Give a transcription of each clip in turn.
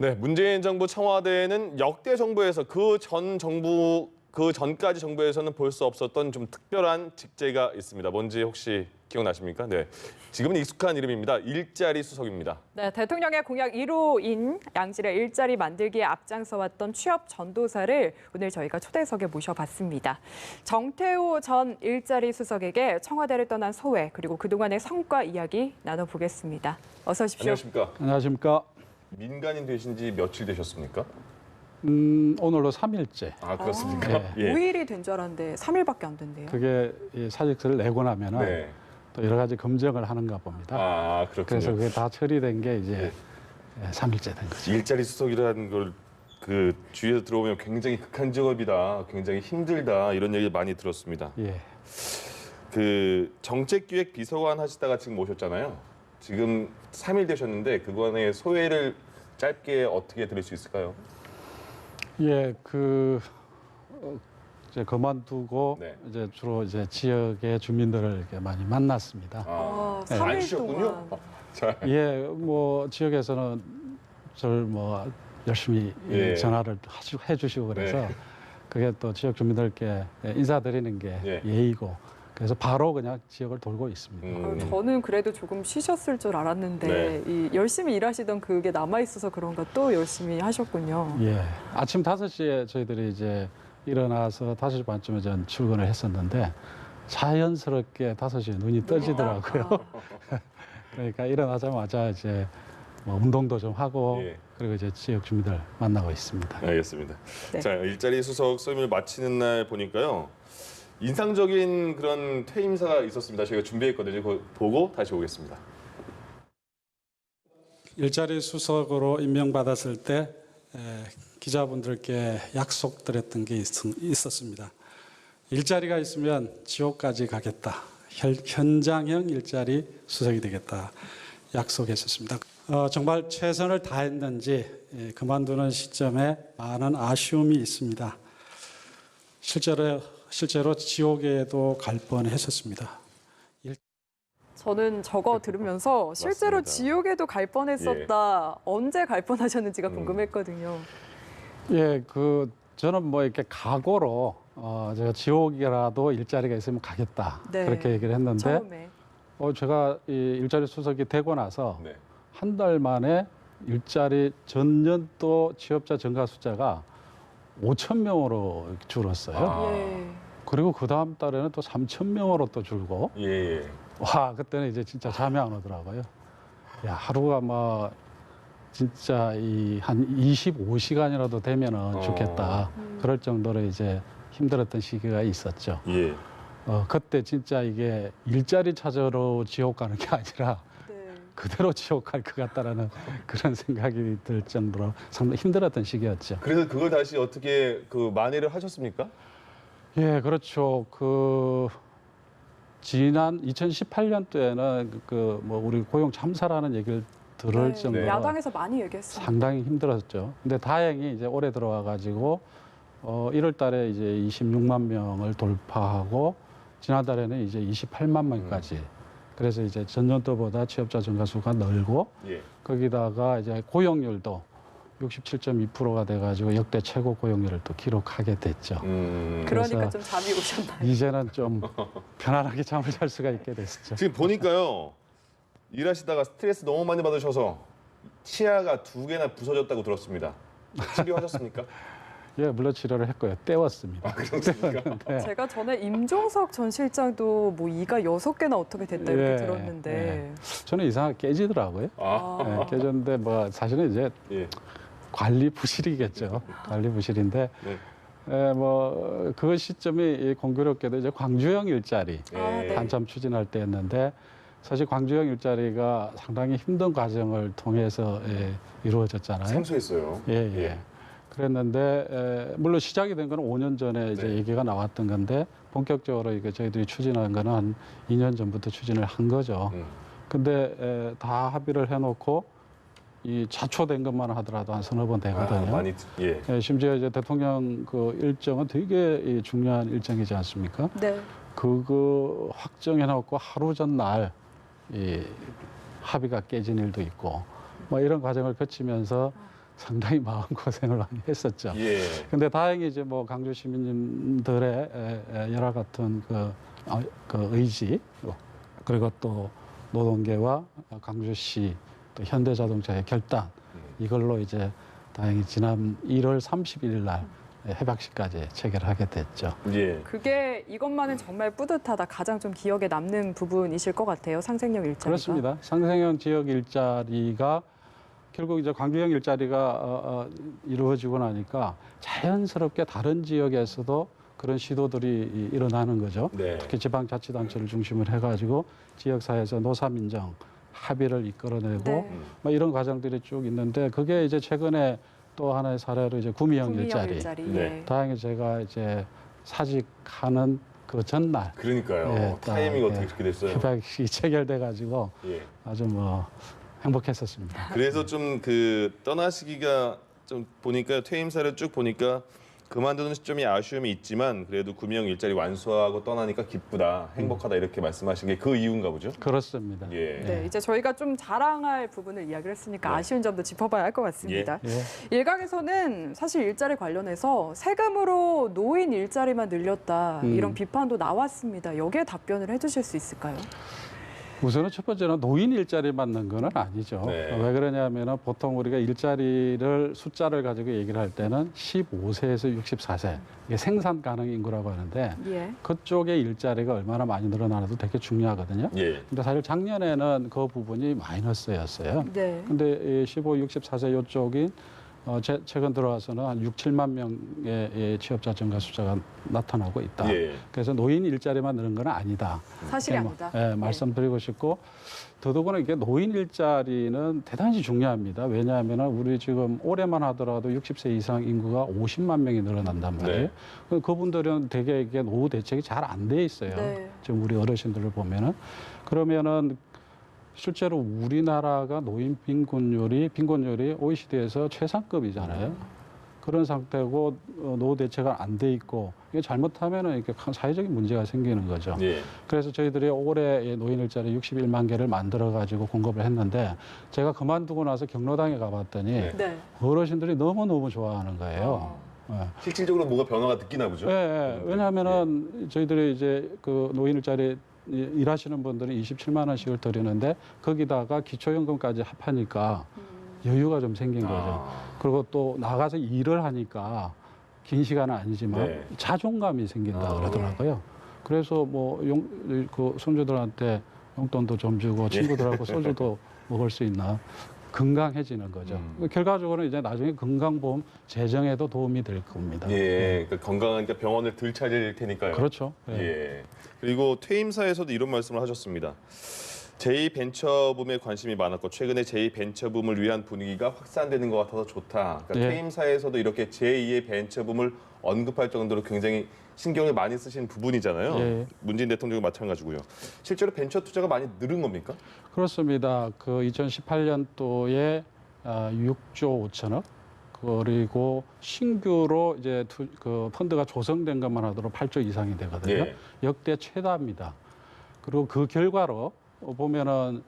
네, 문재인 정부 청와대에는 역대 정부에서 그 전 정부 그 전까지 정부에서는 볼 수 없었던 좀 특별한 직제가 있습니다. 뭔지 혹시 기억나십니까? 네. 지금은 익숙한 이름입니다. 일자리 수석입니다. 네, 대통령의 공약 1호인 양질의 일자리 만들기에 앞장서 왔던 취업 전도사를 오늘 저희가 초대석에 모셔봤습니다. 정태호 전 일자리 수석에게 청와대를 떠난 소회 그리고 그동안의 성과 이야기 나눠보겠습니다. 어서 오십시오. 안녕하십니까? 안녕하십니까. 민간인 되신 지 며칠 되셨습니까? 음, 오늘로 3일째. 아, 그렇습니까? 예. 5일이 된 줄 알았는데 3일밖에 안 된대요. 그게 이 사직서를 내고 나면은 네. 또 여러 가지 검증을 하는가 봅니다. 아, 그렇군요. 그래서 그게 다 처리된 게 이제 네. 예, 3일째 된 거죠. 일자리 수석이라는 걸 그 주위에서 들어보면 굉장히 극한 직업이다, 굉장히 힘들다 이런 얘기 많이 들었습니다. 예. 그 정책기획 비서관 하시다가 지금 오셨잖아요. 지금 3일 되셨는데 그간의 소회를 짧게 어떻게 들을 수 있을까요? 예, 그 어, 이제 그만두고 네. 이제 주로 이제 지역의 주민들을 이렇게 많이 만났습니다. 아, 네. 3일 앉으셨군요. 동안. 자, 예, 뭐 지역에서는 저를 뭐 열심히 이 예. 전화를 하시- 해주시고 그래서 네. 그게 또 지역 주민들께 인사드리는 게 예. 예의고 그래서 바로 그냥 지역을 돌고 있습니다. 음. 어, 저는 그래도 조금 쉬셨을 줄 알았는데 네. 이 열심히 일하시던 그게 남아 있어서 그런가 또 열심히 하셨군요. 예, 아침 5시에 저희들이 이제 일어나서 5시 반쯤에 전 출근을 했었는데 자연스럽게 5시에 눈이 떠지더라고요. 그러니까 일어나자마자 이제 뭐 운동도 좀 하고 예. 그리고 이제 지역 주민들 만나고 있습니다. 알겠습니다. 네. 자, 일자리 수석 썰을 마치는 날 보니까요. 인상적인 그런 퇴임사가 있었습니다. 저희가 준비했거든요. 그거 보고 다시 오겠습니다. 일자리 수석으로 임명받았을 때 에, 기자분들께 약속드렸던 게 있, 있었습니다. 일자리가 있으면 지옥까지 가겠다. 현, 현장형 일자리 수석이 되겠다. 약속했었습니다. 어, 정말 최선을 다했는지 예, 그만두는 시점에 많은 아쉬움이 있습니다. 실제로 실제로 지옥에도 갈 뻔했었습니다. 저는 저거 들으면서 실제로 맞습니다. 지옥에도 갈 뻔했었다. 언제 갈 뻔하셨는지가 음. 궁금했거든요. 예, 그 저는 뭐 이렇게 각오로 어 제가 지옥이라도 일자리가 있으면 가겠다 네. 그렇게 얘기를 했는데 처음에. 어 제가 이 일자리 수석이 되고 나서 네. 한달 만에 일자리 전년도 취업자 증가 숫자가 5천 명으로 줄었어요. 아. 예. 그리고 그 다음 달에는 또 3천 명으로 또 줄고 예, 예. 와 그때는 이제 진짜 잠이 안 오더라고요. 야 하루가 뭐 진짜 이 한 25시간이라도 되면은 어. 좋겠다. 음. 그럴 정도로 이제 힘들었던 시기가 있었죠. 예. 어 그때 진짜 이게 일자리 찾으러 지옥 가는 게 아니라 네. 그대로 지옥 갈 것 같다라는 그런 생각이 들 정도로 상당히 힘들었던 시기였죠. 그래서 그걸 다시 어떻게 그 만회를 하셨습니까? 예, 그렇죠. 그 지난 2018년도에는 그 뭐 우리 고용 참사라는 얘기를 들을 네. 정도로 야당에서 많이 얘기했어요. 상당히 힘들었죠. 근데 다행히 이제 올해 들어와 가지고 어 1월 달에 이제 26만 명을 돌파하고 지난달에는 이제 28만 명까지. 그래서 이제 전년도보다 취업자 증가 수가 늘고 예. 거기다가 이제 고용률도 67.2%가 돼 가지고 역대 최고 고용률을 또 기록하게 됐죠. 음. 그러니까 좀 잠이 오셨나요? 이제는 좀 편안하게 잠을 잘 수가 있게 됐었죠. 지금 보니까요. 일하시다가 스트레스 너무 많이 받으셔서 치아가 두 개나 부서졌다고 들었습니다. 치료하셨습니까? 예, 물론 치료를 했고요. 떼웠습니다. 아, 그렇습니까? 네. 제가 전에 임종석 전 실장도 뭐 이가 여섯 개나 어떻게 됐다 이렇게 예, 들었는데 저는 이상하게 깨지더라고요. 아, 예, 깨졌는데 뭐 사실은 이제 예. 관리 부실이겠죠. 관리 부실인데 네. 에, 뭐그 시점이 이 공교롭게도 이제 광주형 일자리 예. 아, 네. 한참 추진할 때였는데 사실 광주형 일자리가 상당히 힘든 과정을 통해서 예, 이루어졌잖아요. 생소했어요. 예, 예. 그랬는데 에, 물론 시작이 된 거는 5년 전에 이제 네. 얘기가 나왔던 건데 본격적으로 이게 저희들이 추진한 거는 한 2년 전부터 추진을 한 거죠. 음. 근데 에, 다 합의를 해놓고 이 자초된 것만 하더라도 한 서너 번 아, 되거든요. 많이 듣- 예. 예, 심지어 이제 대통령 그 일정은 되게 이 중요한 일정이지 않습니까? 네. 그거 확정해놓고 하루 전날 이 합의가 깨진 일도 있고 뭐 이런 과정을 거치면서 상당히 마음 고생을 많이 했었죠. 예. 근데 다행히 이제 뭐 강주 시민들의 에, 에, 여러 같은 그, 어, 그 의지 어, 그리고 또 노동계와 강주시 또 현대자동차의 결단 이걸로 이제 다행히 지난 1월 31일 날 해박시까지 체결하게 됐죠. 예. 그게 이것만은 정말 뿌듯하다. 가장 좀 기억에 남는 부분이실 것 같아요. 상생역 일자리가. 그렇습니다. 상생형 지역 일자리가 결국 이제 광주형 일자리가 어, 어, 이루어지고 나니까 자연스럽게 다른 지역에서도 그런 시도들이 이- 일어나는 거죠. 네. 특히 지방자치단체를 중심으로 해가지고 지역사회에서 노사민정 합의를 이끌어내고 네. 음. 뭐 이런 과정들이 쭉 있는데 그게 이제 최근에 또 하나의 사례로 이제 구미형, 구미형 일자리. 일자리. 네. 예. 다행히 제가 이제 사직하는 그 전날 그러니까요. 예, 타이밍이 딱, 어떻게 예. 그렇게 됐어요? 협약이 체결돼 가지고 예. 아주 뭐 행복했었습니다. 그래서 좀 그 떠나시기가 좀 보니까 퇴임사를 쭉 보니까 그만두는 시점이 아쉬움이 있지만 그래도 구명 일자리 완수하고 떠나니까 기쁘다, 행복하다 이렇게 말씀하신 게 그 이유인가 보죠? 그렇습니다. 예. 네, 이제 저희가 좀 자랑할 부분을 이야기를 했으니까 네. 아쉬운 점도 짚어봐야 할 것 같습니다. 예. 일각에서는 사실 일자리 관련해서 세금으로 노인 일자리만 늘렸다 음. 이런 비판도 나왔습니다. 여기에 답변을 해주실 수 있을까요? 우선은 첫 번째는 노인 일자리 맞는 거는 아니죠. 네. 왜 그러냐면은 보통 우리가 일자리를 숫자를 가지고 얘기를 할 때는 15세에서 64세 이게 생산 가능 인구라고 하는데 예. 그쪽의 일자리가 얼마나 많이 늘어나도 되게 중요하거든요. 예. 근데 사실 작년에는 그 부분이 마이너스였어요. 네. 근데 이 15, 64세 요쪽인 어, 제- 최근 들어와서는 한 6, 7만 명의 이 취업자 증가 숫자가 나타나고 있다. 예. 그래서 노인 일자리만 늘은 건 아니다. 사실이 예, 아니다. 예, 말씀드리고 싶고 더더구나 이게 노인 일자리는 대단히 중요합니다. 왜냐하면 우리 지금 올해만 하더라도 60세 이상 인구가 50만 명이 늘어난단 말이에요. 네. 그 그분들은 되게 이게 노후 대책이 잘 안 돼 있어요. 네. 지금 우리 어르신들을 보면은 그러면은 실제로 우리나라가 노인 빈곤율이 빈곤율이 OECD에서 최상급이잖아요. 그런 상태고 어, 노후 대체가 안 돼 있고 이게 잘못하면은 이렇게 큰 사회적인 문제가 생기는 거죠. 예. 그래서 저희들이 올해 이 노인 일자리 61만 개를 만들어 가지고 공급을 했는데 제가 그만두고 나서 경로당에 가봤더니 네. 네. 어르신들이 너무 너무 좋아하는 거예요. 예. 실질적으로 뭐가 변화가 느끼나 보죠? 예, 예. 왜냐하면은 저희들이 이제 그 노인 일자리 이- 일하시는 분들은 27만 원씩을 드리는데 거기다가 기초연금까지 합하니까 여유가 좀 생긴 거죠. 아, 그리고 또 나가서 일을 하니까 긴 시간은 아니지만 네. 자존감이 생긴다 아. 그러더라고요. 그래서 뭐 용 그 손주들한테 용돈도 좀 주고 친구들하고 소주도 먹을 수 있나 건강해지는 거죠. 음. 결과적으로 이제 나중에 건강보험 재정에도 도움이 될 겁니다. 예. 그러니까 건강하니까 병원을 덜 찾을 테니까요. 그렇죠. 예. 예. 그리고 퇴임사에서도 이런 말씀을 하셨습니다. 제2벤처붐에 관심이 많았고 최근에 제2벤처붐을 위한 분위기가 확산되는 것 같아서 좋다. 그러니까 예. 퇴임사에서도 이렇게 제2의 벤처붐을 언급할 정도로 굉장히 신경을 많이 쓰신 부분이잖아요. 예. 문재인 대통령도 마찬가지고요. 실제로 벤처 투자가 많이 늘은 겁니까? 그렇습니다. 그 2018년도에 6조 5천억 그리고 신규로 이제 투, 그 펀드가 조성된 것만 하더라도 8조 이상이 되거든요. 예. 역대 최다입니다. 그리고 그 결과로 보면은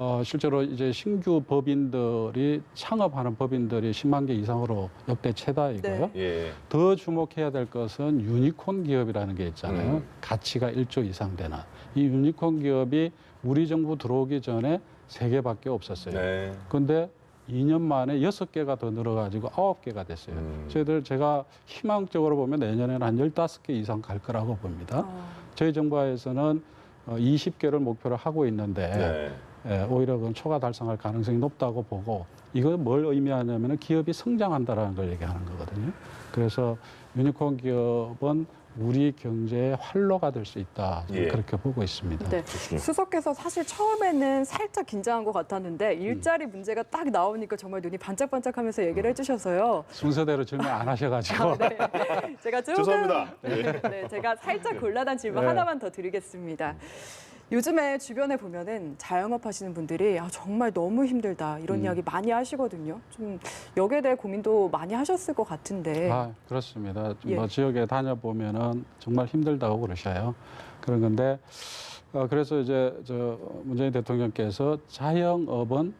어, 실제로 이제 신규 법인들이 창업하는 법인들이 10만 개 이상으로 역대 최다이고요. 네. 예. 더 주목해야 될 것은 유니콘 기업이라는 게 있잖아요. 음. 가치가 1조 이상 되는 이 유니콘 기업이 우리 정부 들어오기 전에 세 개밖에 없었어요. 네. 근데 2년 만에 여섯 개가 더 늘어가지고 아홉 개가 됐어요. 음. 저희들 제가 희망적으로 보면 내년에는 한 15개 이상 갈 거라고 봅니다. 어, 저희 정부에서는 20개를 목표로 하고 있는데 네. 예, 오히려 그건 초과 달성할 가능성이 높다고 보고 이건 뭘 의미하냐면 기업이 성장한다라는 걸 얘기하는 거거든요. 그래서 유니콘 기업은 우리 경제의 활로가 될 수 있다 예. 그렇게 보고 있습니다. 네. 수석께서 사실 처음에는 살짝 긴장한 것 같았는데 일자리 문제가 딱 나오니까 정말 눈이 반짝반짝하면서 얘기를 해주셔서요. 순서대로 질문 안 하셔가지고 네. 제가 조금 죄송합니다. 네, 제가 살짝 곤란한 질문 네. 하나만 더 드리겠습니다. 요즘에 주변에 보면은 자영업 하시는 분들이 아, 정말 너무 힘들다 이런 음. 이야기 많이 하시거든요. 좀 여기에 대해 고민도 많이 하셨을 것 같은데. 아, 그렇습니다. 좀 예. 뭐 지역에 다녀보면은 정말 힘들다고 그러셔요. 그런 건데, 어, 그래서 이제 저 문재인 대통령께서 자영업은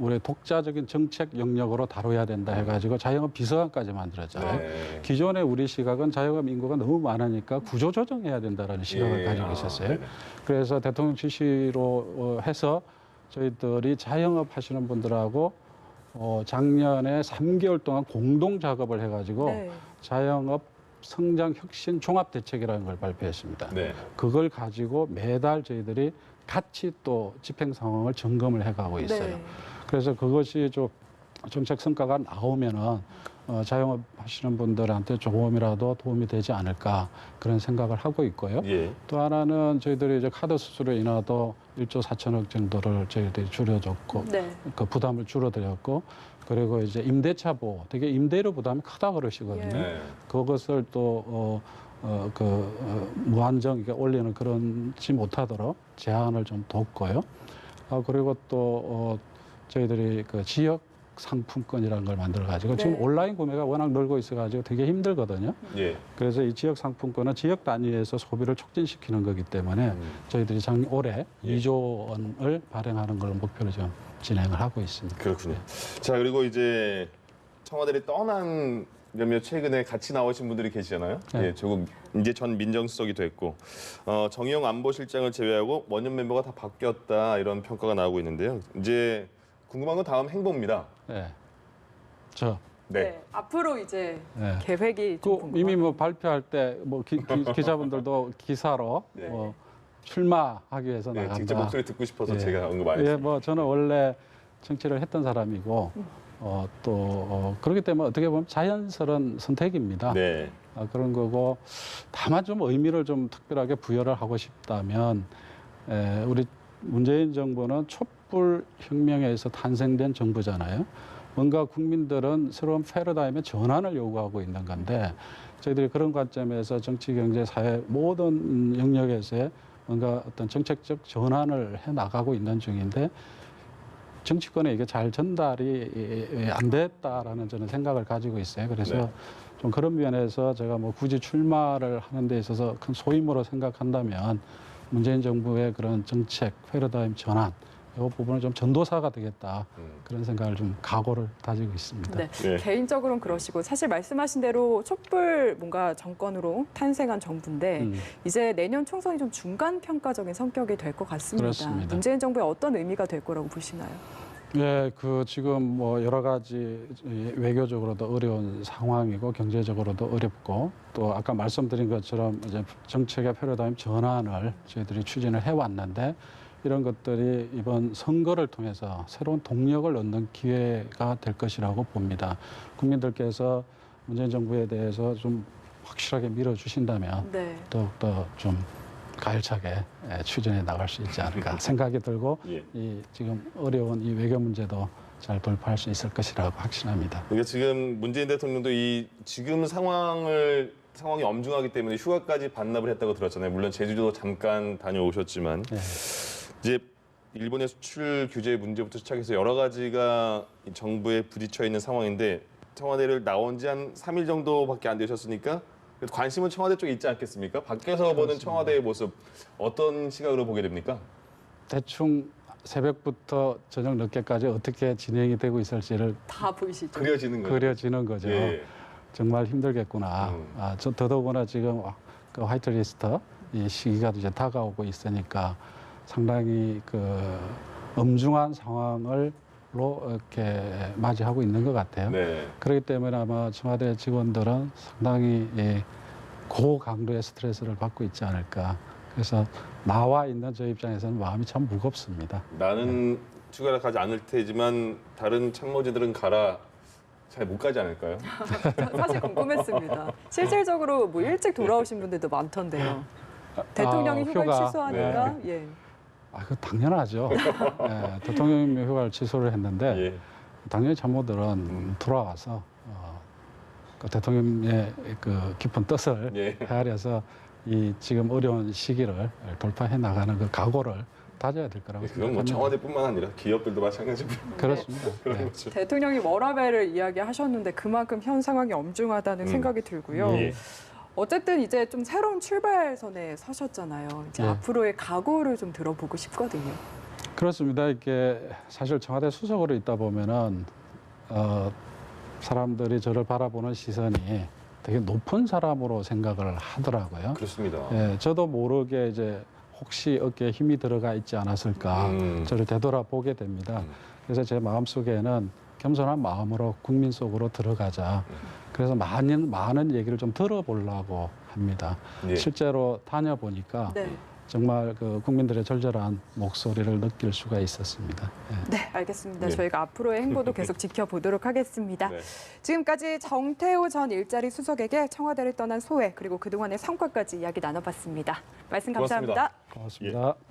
우리 독자적인 정책 영역으로 다뤄야 된다 해가지고 자영업 비서관까지 만들었잖아요. 네. 기존의 우리 시각은 자영업 인구가 너무 많으니까 구조 조정해야 된다라는 시각을 예. 가지고 아, 있었어요. 네네. 그래서 대통령 지시로 어, 해서 저희들이 자영업 하시는 분들하고 어, 작년에 3개월 동안 공동 작업을 해가지고 네. 자영업 성장 혁신 종합 대책이라는 걸 발표했습니다. 네. 그걸 가지고 매달 저희들이 같이 또 집행 상황을 점검을 해가고 있어요. 네. 그래서 그것이 좀 정책 성과가 나오면은 어, 자영업 하시는 분들한테 조금이라도 도움이 되지 않을까 그런 생각을 하고 있고요. 예. 또 하나는 저희들이 이제 카드 수수료 인하도 1조 4천억 정도를 저희들이 줄여줬고 네. 그 부담을 줄어들였고 그리고 이제 임대차 보호 되게 임대료 부담이 크다 그러시거든요. 네. 그것을 또 어, 어, 그 어, 무한정 이렇게 올리는 그런지 못하도록 제한을 좀 뒀고요. 아 그리고 또 어, 저희들이 그 지역 상품권이라는 걸 만들어 가지고 네. 지금 온라인 구매가 워낙 늘고 있어 가지고 되게 힘들거든요. 예. 그래서 이 지역 상품권은 지역 단위에서 소비를 촉진시키는 거기 때문에 음. 저희들이 작 올해 예. 2조 원을 발행하는 걸 목표로 좀 진행을 하고 있습니다. 그렇군요. 자 그리고 이제 청와대를 떠난 몇몇 최근에 같이 나오신 분들이 계시잖아요. 네. 예, 조금 이제 전 민정수석이 됐고 어, 정의용 안보실장을 제외하고 원년 멤버가 다 바뀌었다 이런 평가가 나오고 있는데요. 이제 궁금한 건 다음 행보입니다. 네. 저 네. 앞으로 이제 네. 계획이 좀 그 궁금합니다. 이미 뭐 발표할 때 뭐 기자분들도 기사로 네. 뭐 출마하기 위해서 네, 나간다. 직접 목소리 듣고 싶어서 예. 제가 언급 안 예, 했습니다. 뭐 저는 원래 정치를 했던 사람이고 어, 또 어, 그렇기 때문에 어떻게 보면 자연스러운 선택입니다. 네. 아, 그런 거고 다만 좀 의미를 좀 특별하게 부여를 하고 싶다면 에, 우리 문재인 정부는 촛 불 혁명에서 탄생된 정부잖아요. 뭔가 국민들은 새로운 패러다임의 전환을 요구하고 있는 건데 저희들이 그런 관점에서 정치, 경제, 사회 모든 영역에서의 뭔가 어떤 정책적 전환을 해 나가고 있는 중인데 정치권에 이게 잘 전달이 안 됐다라는 저는 생각을 가지고 있어요. 그래서 네. 좀 그런 면에서 제가 뭐 굳이 출마를 하는 데 있어서 큰 소임으로 생각한다면 문재인 정부의 그런 정책 패러다임 전환 이 부분은 좀 전도사가 되겠다 음. 그런 생각을 좀 각오를 다지고 있습니다. 네. 네. 개인적으로는 그러시고 사실 말씀하신 대로 촛불 뭔가 정권으로 탄생한 정부인데 음. 이제 내년 총선이 좀 중간 평가적인 성격이 될 것 같습니다. 그렇습니다. 문재인 정부의 어떤 의미가 될 거라고 보시나요? 예, 그 지금 뭐 여러 가지 이 외교적으로도 어려운 상황이고 경제적으로도 어렵고 또 아까 말씀드린 것처럼 이제 정책의 패러다임 전환을 저희들이 추진을 해왔는데 이런 것들이 이번 선거를 통해서 새로운 동력을 얻는 기회가 될 것이라고 봅니다. 국민들께서 문재인 정부에 대해서 좀 확실하게 밀어주신다면 네. 더욱더 좀 가열차게 예, 추진해 나갈 수 있지 않을까 생각이 들고 예. 이 지금 어려운 이 외교 문제도 잘 돌파할 수 있을 것이라고 확신합니다. 그러니까 지금 문재인 대통령도 이 지금 상황을 상황이 엄중하기 때문에 휴가까지 반납을 했다고 들었잖아요. 물론 제주도 잠깐 다녀오셨지만 네. 이제 일본의 수출 규제 문제부터 시작해서 여러 가지가 이 정부에 부딪혀 있는 상황인데 청와대를 나온 지 한 3일 정도밖에 안 되셨으니까 그래도 관심은 청와대 쪽에 있지 않겠습니까? 밖에서 보는 청와대의 모습 어떤 시각으로 보게 됩니까? 대충 새벽부터 저녁 늦게까지 어떻게 진행이 되고 있을지를 다 보이시죠? 그려지는 거죠. 그려지는 거죠. 예. 정말 힘들겠구나. 음. 아, 저 더더구나 지금 그 화이트리스트 이 시기가 이제 다가오고 있으니까 상당히 그 엄중한 상황을 로 이렇게 맞이하고 있는 것 같아요. 네. 그렇기 때문에 아마 청와대 직원들은 상당히 예, 고강도의 스트레스를 받고 있지 않을까. 그래서 나와 있는 저 입장에서는 마음이 참 무겁습니다. 나는 휴가를 가지 않을 테지만 다른 참모진들은 가라. 잘 못 가지 않을까요? 사실 궁금했습니다. 실질적으로 뭐 일찍 돌아오신 분들도 많던데요. 대통령이 아, 휴가를 휴가. 취소하니까 예. 아, 그 당연하죠. 예, 대통령이 휴가를 취소를 했는데 예. 당연히 참모들은 돌아와서 어, 그 대통령의 그 깊은 뜻을 예. 헤아려서 이 지금 어려운 시기를 돌파해 나가는 그 각오를 다져야 될 거라고 예, 그건 뭐 생각합니다. 청와대뿐만 아니라 기업들도 마찬가지고 그렇습니다. 그런 네. 거죠. 대통령이 워라벨을 이야기하셨는데 그만큼 현 상황이 엄중하다는 음. 생각이 들고요. 예. 어쨌든 이제 좀 새로운 출발선에 서셨잖아요. 이제 네. 앞으로의 각오를 좀 들어보고 싶거든요. 그렇습니다. 이게 사실 청와대 수석으로 있다 보면은 어, 사람들이 저를 바라보는 시선이 되게 높은 사람으로 생각을 하더라고요. 그렇습니다. 예, 저도 모르게 이제 혹시 어깨에 힘이 들어가 있지 않았을까 음. 저를 되돌아보게 됩니다. 음. 그래서 제 마음속에는 겸손한 마음으로 국민 속으로 들어가자. 그래서 많은 많은 얘기를 좀 들어보려고 합니다. 예. 실제로 다녀보니까 네. 정말 그 국민들의 절절한 목소리를 느낄 수가 있었습니다. 예. 네, 알겠습니다. 네. 저희가 앞으로의 행보도 계속 지켜보도록 하겠습니다. 네. 지금까지 정태호 전 일자리 수석에게 청와대를 떠난 소회 그리고 그동안의 성과까지 이야기 나눠봤습니다. 말씀 고맙습니다. 감사합니다. 고맙습니다.